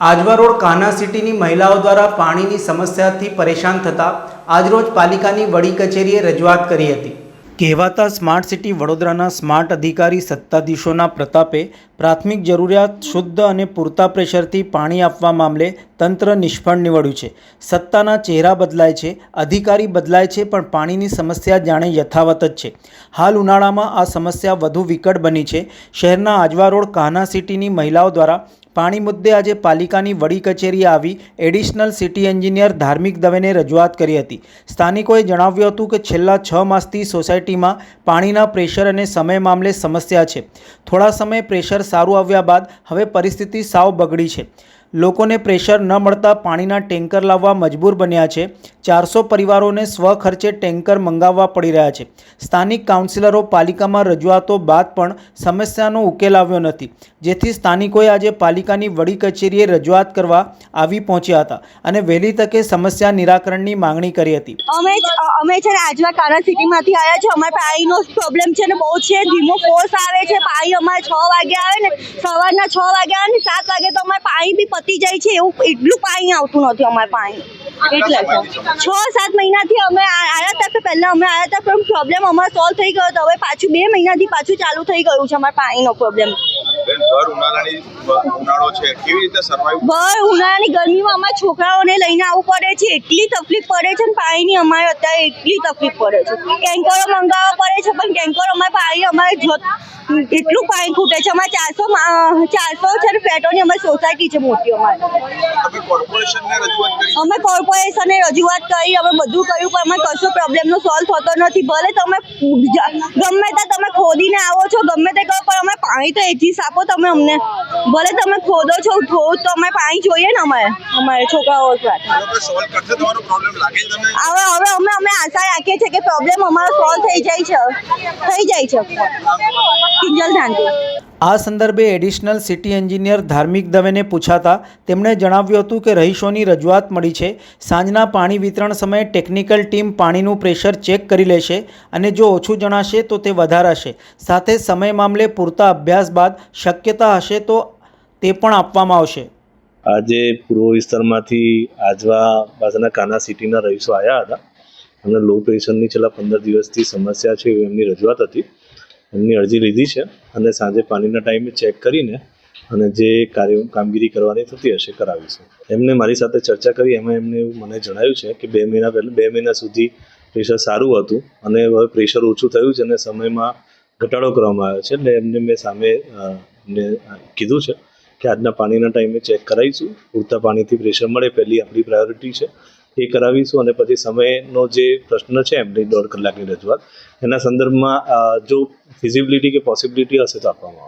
Ajwa road કાના સિટીની મહિલાઓ દ્વારા પાણીની સમસ્યાથી પરેશાન થતા આજરોજ પાલિકાની વડી કચેરીએ રજૂઆત કરી હતી. કહેવાતા સ્માર્ટ સિટી વડોદરાના સ્માર્ટ અધિકારી સત્તાધીશોના પ્રતાપે પ્રાથમિક જરૂરિયાત શુદ્ધ અને પૂરતા પ્રેશરથી પાણી આપવા મામલે તંત્ર નિષ્ફળ નીવડ્યું છે. સત્તાના ચહેરા બદલાય છે, અધિકારી બદલાય છે, પણ પાણીની સમસ્યા જાણે યથાવત જ છે. હાલ ઉનાળામાં આ સમસ્યા વધુ વિકટ બની છે. શહેરના આજવા રોડ કાના સિટીની મહિલાઓ દ્વારા પાણી મુદ્દે આજે પાલિકાની વડી કચેરી આવી એડિશનલ સિટી એન્જિનિયર ધાર્મિક દવેને રજૂઆત કરી હતી. સ્થાનિકોએ જણાવ્યું હતું કે છેલ્લા છ માસથી સોસાયટીમાં પાણીના પ્રેશર અને સમય મામલે સમસ્યા છે. થોડા સમય પ્રેશર સારું આવ્યા બાદ હવે પરિસ્થિતિ સાવ બગડી છે. લોકોને પ્રેશર ન મળતા પાણીના ટેન્કર લાવવા મજબૂર બન્યા છે. ચારસો પરિવારોને સ્વખર્ચે ટેન્કર મંગાવવા પડી રહ્યા છે. સ્થાનિક કાઉન્સિલરો પાલિકામાં રજૂઆતો બાદ પણ સમસ્યાનો ઉકેલ આવ્યો નથી. જેથી સ્થાનિકોએ આજે પાલિકાની વડી કચેરીએ રજૂઆત કરવા આવી પહોંચ્યા હતા અને વહેલી તકે સમસ્યા નિરાકરણની માંગણી કરી હતી. અમે અમે છે ને આજવા કાના સિટીમાંથી આવ્યા છે અમારે પાણીનો પ્રોબ્લેમ છે ને બહુ છે. ધીમો ફોર્સ આવે છે. પાણી અમારે છ વાગે આવે ને સવારના છ વાગે આવે ને સાત વાગે તો અમારે પાણી બી પતી જાય છે એવું એટલું પાણી આવતું નથી અમારે પાણી. એટલે છ સાત મહિનાથી અમે આયા હતા પહેલાં અમે આયા હતા પણ પ્રોબ્લેમ અમારો સોલ્વ થઈ ગયો હતો. હવે પાછું બે મહિનાથી પાછું ચાલુ થઈ ગયું છે અમારે પાણીનો પ્રોબ્લેમ ભર ઉનાળાની ઉનાળો છે કેવી રીતે સર્વાઈવ ભર ઉનાળાની ગરમીમાં અમારા છોકરાઓને લઈને આવવું પડે છે એટલી તકલીફ પડે છે ને પાણીની અમારે અત્યારે એટલી તકલીફ પડે છે. ટેન્કરો મંગાવવા પડે છે પણ કેન્કરો અમારે પાણી અમારે એટલું પાણી ખૂટે છે. અમારે ચારસો ચારસો છે ને ફ્લેટોની અમારી સોસાયટી છે મોટી અમારે. અમે કોર્પોરેશનને રજૂઆત કરી અમે બધું કર્યું પણ અમે કશો પ્રોબ્લેમનો સોલ્વ થતો નથી. ભલે તમે ગમે તે તમે ખોદીને આવો છો ગમે તે કરો પણ અમે પાણી તો એથી આપો તમે અમને ભલે તમે ખોદો છો ખોદ તો અમે પાણી જોઈએ ને અમારે અમારે છોકરાઓ હવે હવે હવે અમે અમે આશા રાખીએ છીએ કે પ્રોબ્લેમ અમારો સોલ્વ થઈ જાય છે થઈ જાય છે. કિંજલ ધાંધી આ સંદર્ભે એડિશનલ સિટી એન્જિનિયર ધાર્મિક દવેને પૂછાતા તેમણે જણાવ્યું હતું કે રહીશોની રજૂઆત મળી છે, સાંજના પાણી વિતરણ સમયે ટેકનિકલ ટીમ પાણીનું પ્રેશર ચેક કરી લેશે અને જો ઓછું જણાશે તો તે વધારાશે. સાથે સમય મામલે પૂરતા અભ્યાસ બાદ શક્યતા હશે તો તે પણ આપવામાં આવશે. આજે પૂર્વ વિસ્તારમાંથી આજવા બાજુના કાના સિટીના રહીશો આવ્યા હતા. અને લો પ્રેશરની છેલ્લા પંદર દિવસથી સમસ્યા છે એમની રજૂઆત હતી. એમની અરજી લીધી છે અને સાંજે પાણીના ટાઈમે ચેક કરીને અને જે કાર્ય, કામગીરી કરવાની થતી હશે કરાવીશું એમને મારી સાથે ચર્ચા કરી, એમાં એમને એવું મને જણાવ્યું છે કે બે મહિના પહેલાં, બે મહિના સુધી પ્રેશર સારું હતું અને હવે પ્રેશર ઓછું થયું છે અને સમયમાં ઘટાડો કરવામાં આવ્યો છે એટલે એમને મેં સામે ને કીધું છે કે આજના પાણીના ટાઈમે ચેક કરાવીશું. પૂરતા પાણીથી પ્રેશર મળે પહેલી આપણી પ્રાયોરિટી છે. એ કરાવીશું અને પછી સમયનો જે પ્રશ્ન છે, એમની દોઢ કલાકની રજૂઆત. એના સંદર્ભમાં જો ફિઝિબિલિટી કે પોસિબિલિટી હશે તો આપવામાં આવશે.